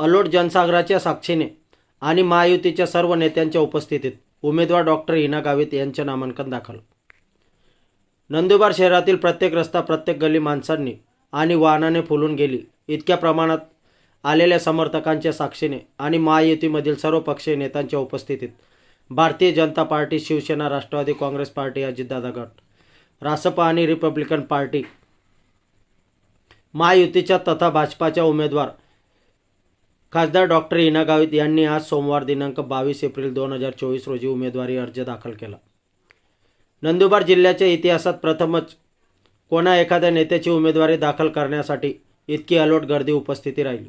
अलोट जनसागराच्या साक्षीने आणि महायुतीच्या सर्व नेत्यांच्या उपस्थितीत उमेदवार डॉक्टर हिना गावित यांचे नामांकन दाखल. नंदुरबार शहरातील प्रत्येक रस्ता प्रत्येक गल्ली माणसांनी आणि वाहनाने फुलून गेली. इतक्या प्रमाणात आलेल्या समर्थकांच्या साक्षीने आणि महायुतीमधील सर्व पक्षीय नेत्यांच्या उपस्थितीत Bharatiya Janata party Shivsena Rashtravadi Congress party Ajitdada गट रासपा आणि रिपब्लिकन पार्टी महायुतीच्या तथा भाजपाच्या उमेदवार खासदार डॉक्टर हिना गावित यांनी आज सोमवार दिनांक बावीस एप्रिल दोन हजार चोवीस रोजी उमेदवारी अर्ज दाखल केला. नंदुरबार जिल्ह्याच्या इतिहासात प्रथमच कोणा एखाद्या नेत्याची उमेदवारी दाखल करण्यासाठी इतकी अलोट गर्दी उपस्थिती राहिली.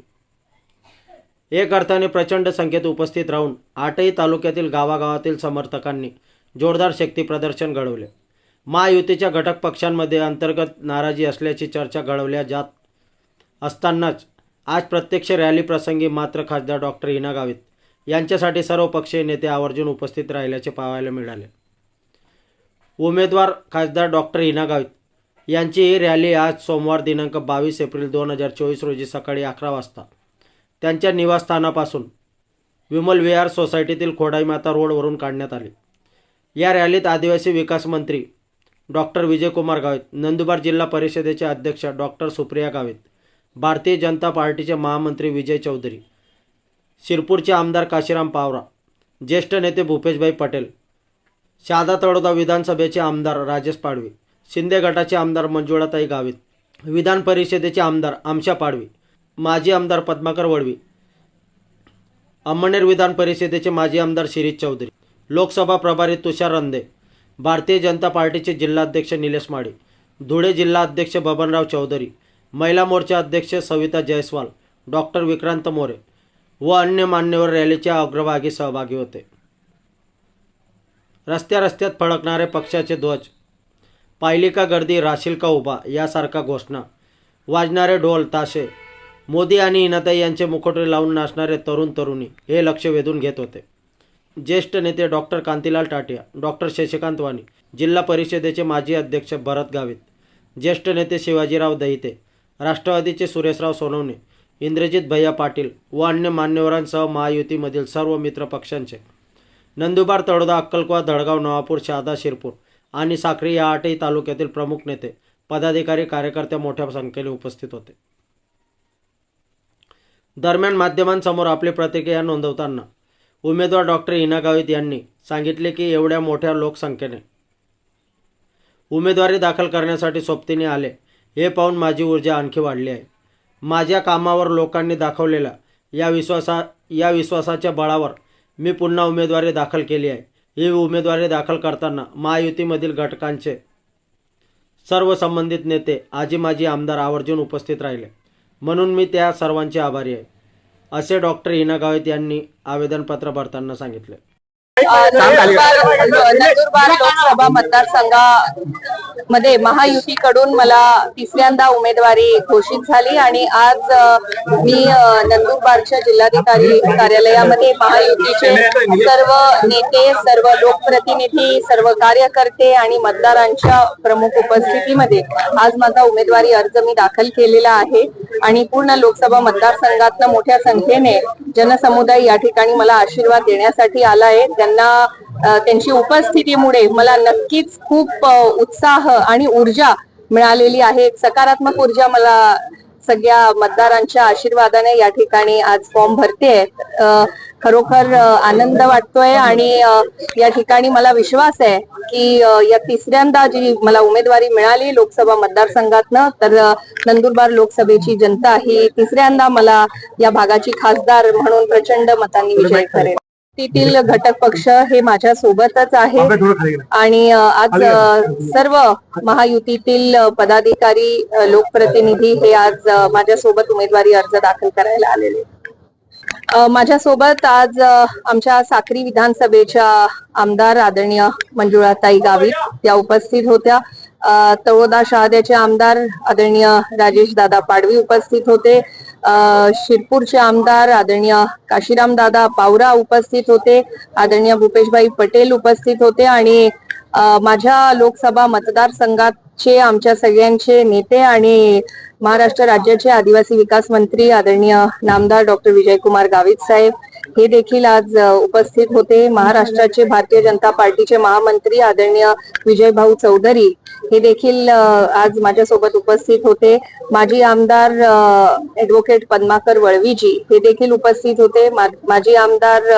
एक अर्थाने प्रचंड संख्येत उपस्थित राहून आठही तालुक्यातील गावागावातील समर्थकांनी जोरदार शक्ती प्रदर्शन घडवले. महायुतीच्या घटक पक्षांमध्ये अंतर्गत नाराजी असल्याची चर्चा घडवल्या जात असतानाच आज प्रत्यक्ष रॅली प्रसंगी मात्र खासदार डॉक्टर हिना गावित यांच्यासाठी सर्व पक्षीय नेते आवर्जून उपस्थित राहिल्याचे पाहायला मिळाले. उमेदवार खासदार डॉक्टर हिना गावित यांची ही रॅली आज सोमवार दिनांक बावीस एप्रिल दोन हजार चोवीस रोजी सकाळी अकरा वाजता त्यांच्या निवासस्थानापासून विमल विहार सोसायटीतील खोडाई माता रोडवरून काढण्यात आली. या रॅलीत आदिवासी विकास मंत्री डॉक्टर विजयकुमार गावित नंदुरबार जिल्हा परिषदेचे अध्यक्ष डॉक्टर सुप्रिया गावित भारतीय जनता पार्टीचे महामंत्री विजय चौधरी शिरपूरचे आमदार काशीराम पावरा ज्येष्ठ नेते भूपेशभाई पटेल शहादा तळोदा विधानसभेचे आमदार राजेश पाडवी शिंदे गटाचे आमदार मंजुळाताई गावित विधान परिषदेचे आमदार आमशा पाडवी माजी आमदार पद्माकर वळवी अमळनेर विधान परिषदेचे माजी आमदार शिरीष चौधरी लोकसभा प्रभारी तुषार रंदे भारतीय जनता पार्टीचे जिल्हाध्यक्ष निलेश माडे धुळे जिल्हा अध्यक्ष बबनराव चौधरी महिला मोर्चा अध्यक्ष सविता जयस्वाल डॉक्टर विक्रांत मोरे व अन्य मान्यवर रॅलीच्या अग्रभागी सहभागी होते. रस्त्या रस्त्यात फडकणारे पक्षाचे ध्वज पाहिली का गर्दी राशील का उभा यासारखा घोषणा वाजणारे ढोल ताशे मोदी आणि इनाताई यांचे मुखोटे लावून नाचणारे तरुण तरुणी हे लक्ष वेधून घेत होते. ज्येष्ठ नेते डॉक्टर कांतीलाल टाटिया डॉक्टर शशिकांत वाणी जिल्हा परिषदेचे माजी अध्यक्ष भरत गावित ज्येष्ठ नेते शिवाजीराव दहिते राष्ट्रवादीचे सुरेशराव सोनवणे इंद्रजित भैया पाटील व अन्य मान्यवरांसह महायुतीमधील सर्व मित्र पक्षांचे. नंदुबार तळोदा अक्कलकोवा धडगाव नवापूर शहादा शिरपूर आणि साखरी या आठही तालुक्यातील प्रमुख नेते पदाधिकारी कार्यकर्ते मोठ्या संख्येने उपस्थित होते. दरम्यान माध्यमांसमोर आपली प्रतिक्रिया नोंदवताना उमेदवार डॉक्टर हिना गावित यांनी सांगितले की एवढ्या मोठ्या लोकसंख्येने उमेदवारी दाखल करण्यासाठी सोबतीने आले हे पाहून माझी ऊर्जा आणखी वाढली आहे माझ्या कामावर लोकांनी दाखवलेल्या या विश्वासा या विश्वासाच्या बळावर मी पुन्हा उमेदवारी दाखल केली आहे ही उमेदवारी दाखल करताना महायुतीमधील घटकांचे सर्व संबंधित नेते आजी माजी आमदार आवर्जून उपस्थित राहिले म्हणून मी त्या सर्वांचे आभारी आहे असे डॉक्टर हिना गावित यांनी आवेदनपत्र भरताना सांगितले नंदुरबार मध्ये महायुतीकडून मला तिसऱ्यांदा उमेदवारी घोषित झाली आणि आज मी नंदुरबारच्या जिल्हाधिकारी कार्यालयामध्ये महायुतीचे सर्व नेते सर्व लोकप्रतिनिधी सर्व कार्यकर्ते आणि मतदारांच्या प्रमुख उपस्थितीमध्ये आज माझा उमेदवारी अर्ज मी दाखल केलेला आहे. आणि पूर्ण लोकसभा मतदारसंघातनं मोठ्या संख्येने जनसमुदाय या ठिकाणी मला आशीर्वाद देण्यासाठी आला आहे. त्यांना त्यांची उपस्थितीमुळे मला नक्कीच खूप उत्साह आणि ऊर्जा मिळालेली आहे. सकारात्मक ऊर्जा मला सगळ्या मतदारांच्या आशीर्वादाने या ठिकाणी आज फॉर्म भरते खरोखर आनंद वाटतोय आणि या ठिकाणी मला विश्वास आहे की या तिसऱ्यांदा जी मला उमेदवारी मिळाली लोकसभा मतदारसंघातनं तर नंदुरबार लोकसभेची जनता ही तिसऱ्यांदा मला या भागाची खासदार म्हणून प्रचंड मतांनी विजय करेल तेथील घटक पक्ष हे माझ्या सोबतच आहे आणि आज सर्व महायुतीतील पदाधिकारी लोकप्रतिनिधी हे आज अ, माझ्यासोबत उमेदवारी अर्ज दाखल करायला आलेले माझ्यासोबत आज आमच्या साक्री विधानसभेच्या आमदार आदरणीय मंजुळाताई गावित या उपस्थित होत्या. तळोदा शहाद्याचे आमदार आदरणीय राजेश दादा पाडवी उपस्थित होते. शिरपूरचे आमदार आदरणीय काशीराम दादा पावरा उपस्थित होते. आदरणीय भूपेशभाई पटेल उपस्थित होते आणि माझ्या लोकसभा मतदारसंघाचे आमच्या सगळ्यांचे नेते आणि महाराष्ट्र राज्याचे आदिवासी विकास मंत्री आदरणीय नामदार डॉक्टर विजयकुमार गावित साहेब. हे देखील आज उपस्थित होते. महाराष्ट्राचे भारतीय जनता पार्टीचे महामंत्री आदरणीय विजयभाऊ चौधरी हे देखील आज माझ्यासोबत उपस्थित होते. माजी आमदार ऍडव्होकेट पद्माकर वळवीजी हे देखील उपस्थित होते. माजी आमदार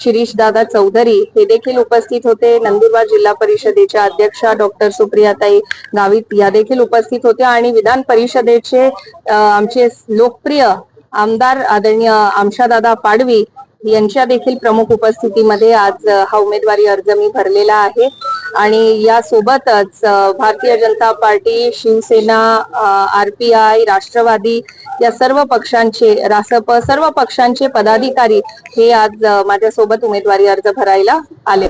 शिरीष दादा चौधरी हे देखील उपस्थित होते. नंदुरबार जिल्हा परिषदेच्या अध्यक्षा डॉक्टर सुप्रियाताई गावित या देखील उपस्थित होत्या आणि विधान परिषदेचे आमचे लोकप्रिय आमदार आदरणीय आमशादादा पाडवी यांच्या देखील प्रमुख उपस्थितीमध्ये आज हा उमेदवारी अर्ज मी भरलेला आहे. आणि या सोबतच भारतीय जनता पार्टी शिवसेना आरपीआय राष्ट्रवादी या सर्व पक्षांचे रासप सर्व पक्षांचे पदाधिकारी हे आज माझ्यासोबत उमेदवारी अर्ज भरायला आले.